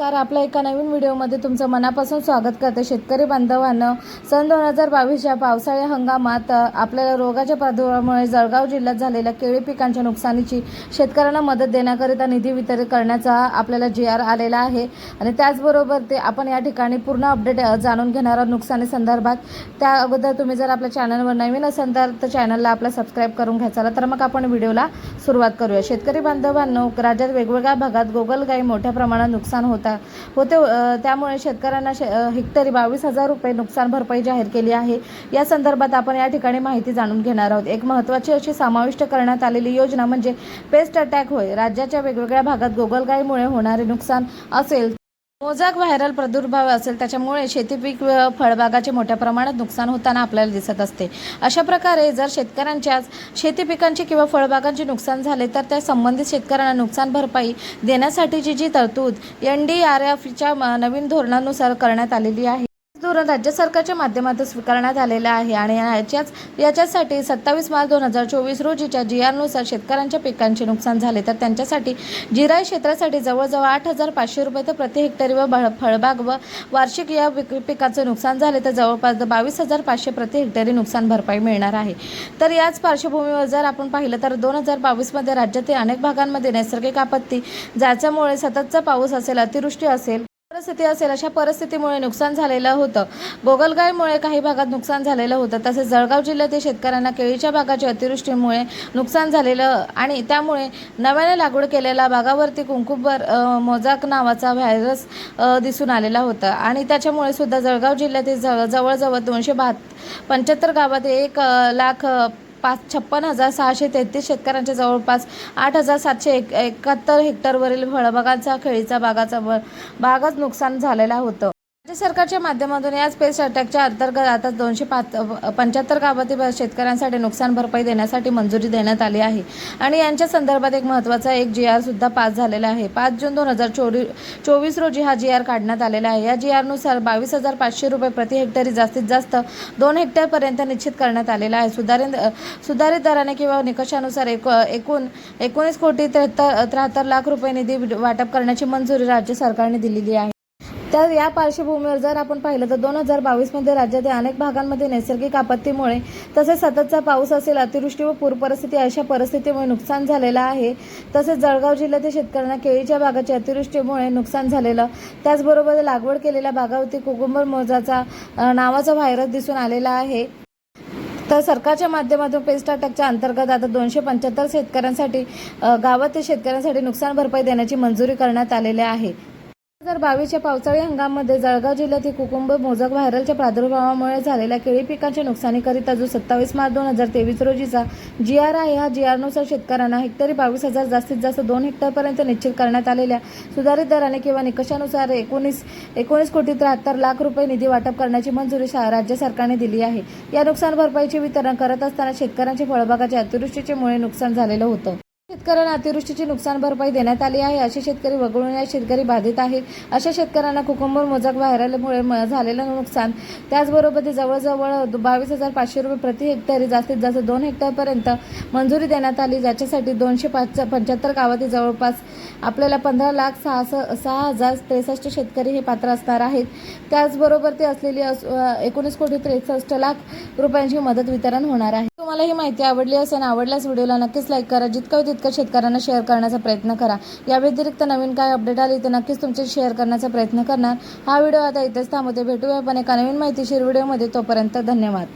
Car आपल्या एका नवीन व्हिडिओमध्ये तुमचं मनापासून स्वागत करते. शेतकरी बांधवांनो सन दोन हजार बावीसच्या पावसाळ्या हंगामात आपल्याला रोगाच्या प्रादुर्भावामुळे जळगाव जिल्ह्यात झालेल्या केळी पिकांच्या नुकसानीची शेतकऱ्यांना मदत देण्याकरिता निधी वितरित करण्याचा आपल्याला जी आर आलेला आहे. आणि त्याचबरोबर ते आपण या ठिकाणी पूर्ण अपडेट जाणून घेणार आहोत नुकसानी संदर्भात. त्या अगोदर तुम्ही जर आपल्या चॅनलवर नवीन असाल तर त्या चॅनलला आपला सबस्क्राईब करून घ्यायचा तर मग आपण व्हिडिओला सुरुवात करूया. शेतकरी बांधवांनो राज्यात वेगवेगळ्या भागात गोगलगाई मोठ्या प्रमाणात नुकसान शकता होते ते त्यामुळे शेतकऱ्यांना शे हेक्टरी बावीस हजार रुपये नुकसान भरपाई जाहीर केली आहे. या संदर्भात आपण या ठिकाणी माहिती जाणून घेणार आहोत. एक महत्त्वाची अशी समाविष्ट करण्यात आलेली योजना म्हणजे पेस्ट अटॅक होय. राज्याच्या वेगवेगळ्या भागात गोगलगाईमुळे होणारे नुकसान असेल मोजाक व्हायरल प्रादुर्भाव असेल त्याच्यामुळे शेतीपीक व फळबागाचे मोठ्या प्रमाणात नुकसान होताना आपल्याला दिसत असते. अशा प्रकारे जर शेतकऱ्यांच्या शेती पिकांची किंवा फळबागांचे नुकसान झाले तर त्या संबंधित शेतकऱ्यांना नुकसान भरपाई देण्यासाठीची जी तरतूद एन डी आर एफच्या नवीन धोरणानुसार करण्यात आलेली आहे. धोरण राज्य सरकारच्या माध्यमातून स्वीकारण्यात आलेलं आहे आणि याच्याच याच्यासाठी सत्तावीस मार्च दोन हजार चोवीस रोजीच्या जी आरनुसार शेतकऱ्यांच्या पिकांचे नुकसान झाले. तर त्यांच्यासाठी जिराई क्षेत्रासाठी जवळजवळ आठ हजार पाचशे रुपये तर प्रति हेक्टरी व फळबाग व वार्षिक या पिक- पिकाचं नुकसान झाले तर जवळपास बावीस हजार पाचशे प्रति हेक्टरी नुकसान भरपाई मिळणार आहे. तर याच पार्श्वभूमीवर जर आपण पाहिलं तर दोन हजार बावीसमध्ये राज्यातील अनेक भागांमध्ये नैसर्गिक आपत्ती ज्याच्यामुळे सततचा पाऊस असेल अतिवृष्टी असेल परिस्थिती असेल अशा परिस्थितीमुळे नुकसान झालेलं होतं. गोगलगायमुळे काही भागात नुकसान झालेलं होतं. तसेच जळगाव जिल्ह्यातील शेतकऱ्यांना केळीच्या भागाच्या अतिवृष्टीमुळे नुकसान झालेलं आणि त्यामुळे नव्याने लागवड केलेल्या भागावरती कुंकुबर मोजाक नावाचा व्हायरस दिसून आलेला होता. आणि त्याच्यामुळे सुद्धा जळगाव जिल्ह्यातील जवळजवळ दोनशे बहात पंच्याहत्तर गावात एक लाख पाच छप्पन हजार सहाशे तेहतीस शेतकऱ्यांच्या जवळपास आठ हजार सातशे एक एकाहत्तर हेक्टरवरील फळबागांचा केळीचा बागाचा व बागच नुकसान झालेला होतं. राज्य सरकारच्या माध्यमातून या स्पेस अटॅकच्या अंतर्गत आता दोनशे पाच पंच्याहत्तर गावातील शेतकऱ्यांसाठी नुकसान भरपाई देण्यासाठी मंजुरी देण्यात आली आहे. आणि यांच्या संदर्भात एक महत्त्वाचा एक जी आर सुद्धा पास झालेला आहे. पाच जून दोन हजार चोरी चोवीस रोजी हा जी आर काढण्यात आलेला आहे. या जी आरनुसार बावीस हजार पाचशे रुपये प्रति हेक्टरी जास्तीत जास्त दोन हेक्टरपर्यंत निश्चित करण्यात आलेला आहे. सुधारित सुधारित दराने किंवा निकषानुसार एक एकूण एकोणीस कोटी त्र्याहत्तर त्र्याहत्तर लाख रुपये निधी वाटप करण्याची मंजुरी राज्य सरकारने दिलेली आहे. तर या पार्श्वभूमीवर जर आपण पाहिलं तर दोन हजार बावीसमध्ये राज्यातील अनेक भागांमध्ये नैसर्गिक आपत्तीमुळे तसेच सततचा पाऊस असेल अतिवृष्टी व पूर परिस्थिती अशा परिस्थितीमुळे नुकसान झालेलं आहे. तसेच जळगाव जिल्ह्यातील शेतकऱ्यांना केळीच्या भागाची अतिवृष्टीमुळे नुकसान झालेलं त्याचबरोबर लागवड केलेल्या भागावरती कुकुंबर मोजाचा नावाचा व्हायरस दिसून आलेला आहे. तर सरकारच्या माध्यमातून पेस्ट अटॅकच्या अंतर्गत आता दोनशे पंच्याहत्तर शेतकऱ्यांसाठी गावातील शेतकऱ्यांसाठी नुकसान भरपाई देण्याची मंजुरी करण्यात आलेली आहे. हजार बावीसच्या पावसाळी हंगामामध्ये जळगाव जिल्ह्यातील कुकुंब मोजक व्हायरलच्या प्रादुर्भावामुळे झालेल्या केळी पिकांच्या नुकसानीकरिता जो सत्तावीस मार्च दोन हजार तेवीस रोजीचा जी आर आहे हा जी आरनुसार शेतकऱ्यांना हेक्टरी बावीस हजार जास्तीत जास्त दोन हेक्टरपर्यंत निश्चित करण्यात आलेल्या सुधारित दराने किंवा निकषानुसार एकोणीस एकोणीस कोटी त्र्याहत्तर लाख रुपये निधी वाटप करण्याची मंजुरी शा- राज्य सरकारने दिली आहे. या नुकसान भरपाईचे वितरण करत असताना शेतकऱ्यांच्या फळबागाच्या अतिवृष्टीमुळे नुकसान झालेलं होतं. शेतकऱ्यांना अतिवृष्टीची नुकसान भरपाई देण्यात आली आहे. असे शेतकरी वगळून या शेतकरी बाधित आहे अशा शेतकऱ्यांना कुकुंबर मोजक व्हायरलमुळे म- झालेलं नुकसान. त्याचबरोबर ते जवळजवळ बावीस हजार पाचशे रुपये प्रति हेक्टरी जास्तीत जास्त दोन हेक्टरपर्यंत मंजुरी देण्यात आली. ज्याच्यासाठी दोनशे पाच पंच्याहत्तर गावातील जवळपास आपल्याला पंधरा लाख सहा स- सहा हजार त्रेसष्ट शेतकरी हे पात्र असणार आहेत. त्याचबरोबर ते असलेली एकोणीस कोटी त्रेसष्ट लाख रुपयांची मदत वितरण होणार आहे. तुम्हाला ही माहिती आवडली असेल आवडल्यास व्हिडिओला नक्कीच लाईक करा. जितकं तितकं शेतकऱ्यांना शेअर करण्याचा प्रयत्न करा. या व्यतिरिक्त नवीन काय अपडेट आली तर नक्कीच तुमचे शेअर करण्याचा प्रयत्न करणार. हा व्हिडिओ आता इथेच थांबवते. भेटूया पण एका नवीन माहितीशीर व्हिडिओमध्ये. तोपर्यंत धन्यवाद.